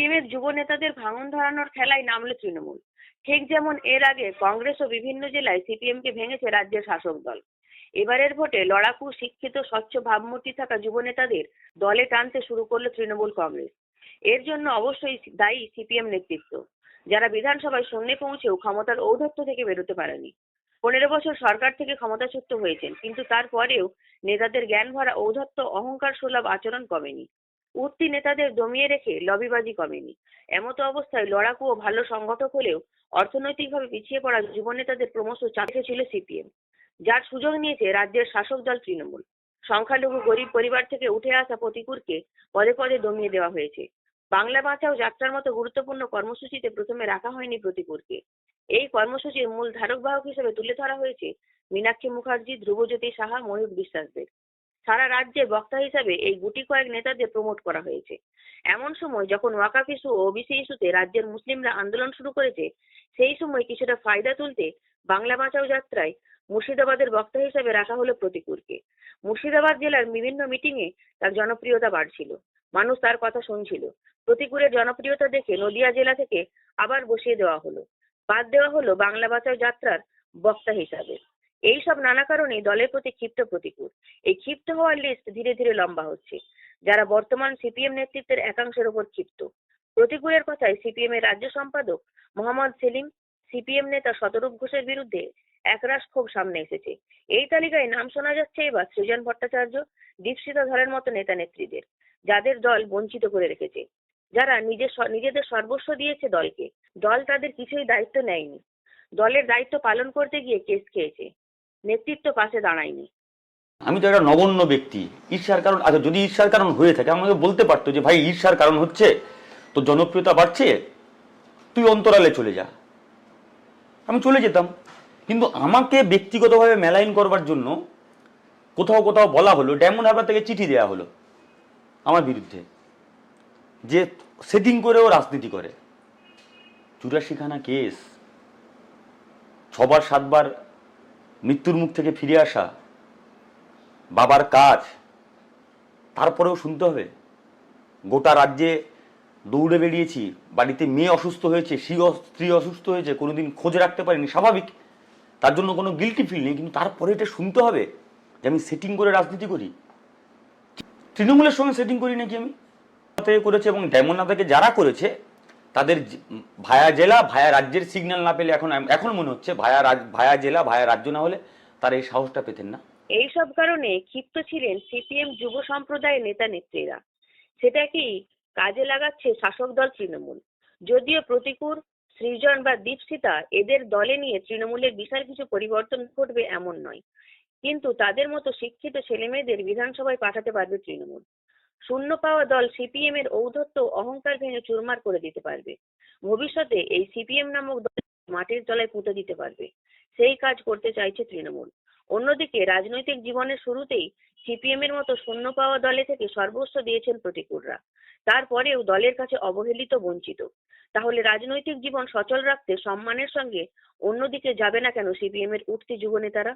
CPM এর যুব নেতাদের ভাঙন ধরানোর খেলায় নামলো তৃণমূল। ঠিক যেমন এর আগে কংগ্রেস ও বিভিন্ন জেলায় সিপিএম কে ভেঙেছে রাজ্যের শাসক দল। এবারের ভোটে লড়াকু, শিক্ষিত, স্বচ্ছ, ভাবমূর্তি থাকা যুব নেতাদের দলে টানতে শুরু করল তৃণমূল কংগ্রেস। এর জন্য অবশ্যই দায়ী সিপিএম নেতৃত্ব, যারা বিধানসভায় শূন্যে পৌঁছেও ক্ষমতার ঔদ্ধত্য থেকে বেরোতে পারেনি। পনেরো বছর সরকার থেকে ক্ষমতাচ্যুত হয়েছেন, কিন্তু তারপরেও নেতাদের জ্ঞান ভরা ঔদ্ধত্য, অহংকার সুলভ আচরণ কমেনি। উঠতি নেতাদের দমিয়ে রেখে লবিবাজি কমেনি। এমতো অবস্থায় লড়াকু ও ভালো সংগঠক হলেও অর্থনৈতিকভাবে পিছিয়ে পড়া যুব নেতাদের ক্রমশ চাপে ছিল সিপিএম, যার সুযোগ নিয়েছে রাজ্যের শাসক দল তৃণমূল। সংখ্যালঘু গরিব পরিবার থেকে উঠে আসা প্রতিকুরকে পদে পদে দমিয়ে দেওয়া হয়েছে। বাংলা বাঁচাও যাত্রার মতো গুরুত্বপূর্ণ কর্মসূচিতে প্রথমে রাখা হয়নি প্রতিকুরকে। এই কর্মসূচির মূল ধারক বাহক হিসেবে তুলে ধরা হয়েছে মীনাক্ষী মুখার্জি, ধ্রুবজ্যোতি সাহা, ময়ূর বিশ্বাসদের। সারা রাজ্যে বক্তা হিসাবে এই গুটি কয়েক নেতাদের প্রমোট করা হয়েছে। এমন সময় যখন ওয়াকাফ ইস্যু ও ওবিসি ইস্যুতে রাজ্যের মুসলিমরা আন্দোলন শুরু করেছে, সেই সময় কিছুটা ফায়দা তুলতে বাংলা বাঁচাও যাত্রায় মুর্শিদাবাদের বক্তা হিসেবে রাখা হলো প্রতিকুরকে। মুর্শিদাবাদ জেলার বিভিন্ন মিটিংয়ে তার জনপ্রিয়তা বাড়ছিল। মানুষ তার কথা শুনছিল। প্রতিকুরের জনপ্রিয়তা দেখে নদিয়া জেলা থেকে আবার বসিয়ে দেওয়া হলো। বাদ দেওয়া হলো বাংলা বাঁচাও যাত্রার বক্তা হিসাবে। এই সব নানা কারণেই দলের প্রতি ক্ষিপ্ত প্রতিকূল। এই ক্ষিপ্ত হওয়ার লিস্ট ধীরে ধীরে লম্বা হচ্ছে। যারা বর্তমান সিপিএম নেতৃত্বের একাংশের ওপর ক্ষিপ্ত। প্রতিকূলের কথায় সিপিএম এর রাজ্য সম্পাদক মোহাম্মদ সেলিম সিপিএম নেতা শতরূপ ঘোষের বিরুদ্ধে একরাশ ক্ষোভ সামনে এসেছে। এই তালিকায় নাম শোনা যাচ্ছে এবার সৃজন ভট্টাচার্য, দীপশিতা ধরের মতো নেতা নেত্রীদের, যাদের দল বঞ্চিত করে রেখেছে। যারা নিজের নিজেদের সর্বস্ব দিয়েছে দলকে। দল তাদের কিছুই দায়িত্ব নেয়নি। দলের দায়িত্ব পালন করতে গিয়ে কেস খেয়েছে। নেতৃত্ব পাশে দাঁড়ায়নি। আমি তো একটা নগণ্য ব্যক্তি। ঈর্ষার কারণ আচ্ছা যদি ঈর্ষার কারণ হয়ে থাকে, আমাকে বলতে পারতো যে, ভাই, ঈর্ষার কারণ হচ্ছে তো জনপ্রিয়তা বাড়ছে, তুই অন্তরালে চলে যা। আমি চলে যেতাম। কিন্তু আমাকে ব্যক্তিগতভাবে মেলাইন করবার জন্য কোথাও কোথাও বলা হলো ডায়মন্ড হারবার থেকে চিঠি দেওয়া হলো আমার বিরুদ্ধে, যে সেটিং করেও রাজনীতি করে। চুরাশিখানা কেস, ছবার, সাতবার মৃত্যুর মুখ থেকে ফিরে আসা, বাবার কাজ, তারপরেও শুনতে হবে। গোটা রাজ্যে দৌড়ে বেরিয়েছি, বাড়িতে মেয়ে অসুস্থ হয়েছে, স্ত্রী অসুস্থ হয়েছে, কোনোদিন খোঁজ রাখতে পারিনি, স্বাভাবিক। তার জন্য কোনো গিলটি ফিল নেই, কিন্তু তারপরে এটা শুনতে হবে যে আমি সেটিং করে রাজনীতি করি। তৃণমূলের সঙ্গে সেটিং করি নাকি আমি? করেছে এবং ডেমোনা থেকে যারা করেছে তাদের ভায়া জেলা, ভায়া রাজ্যের সিগন্যাল না পেলে এখন এখন মনে হচ্ছে ভায়া রাজ- ভায়া জেলা, ভায়া রাজ্য না হলে তারা এই সাহসটা পেতেন না। এই সব কারণে ক্ষিপ্ত ছিলেন সিপিএম যুব সম্প্রদায়ের নেতা নেত্রীরা। সেটা কি কাজে লাগাচ্ছে শাসক দল তৃণমূল। যদিও প্রতিকূল সৃজন বা দীপসিতা এদের দলে নিয়ে তৃণমূলের বিশাল কিছু পরিবর্তন ঘটবে এমন নয়। কিন্তু তাদের মতো শিক্ষিত ছেলেমেয়েদের বিধানসভায় পাঠাতে পারবে তৃণমূল। শূন্য পাওয়া দল সিপিএম এর ঔদ্ধত্য অহংকার ভেঙে চুরমার করে দিতে পারবে। ভবিষ্যতে এই সিপিএম নামক দল মাটির তলায় পুঁতে দিতে পারবে। সেই কাজ করতে চাইছে তৃণমূল। অন্যদিকে রাজনৈতিক জীবনের শুরুতেই সিপিএম এর মতো শূন্য পাওয়া দলে থেকে সর্বস্ব দিয়েছেন প্রতিকূলরা। তারপরেও দলের কাছে অবহেলিত বঞ্চিত। তাহলে রাজনৈতিক জীবন সচল রাখতে সম্মানের সঙ্গে অন্যদিকে যাবে না কেন সিপিএম এর উঠতি যুব নেতারা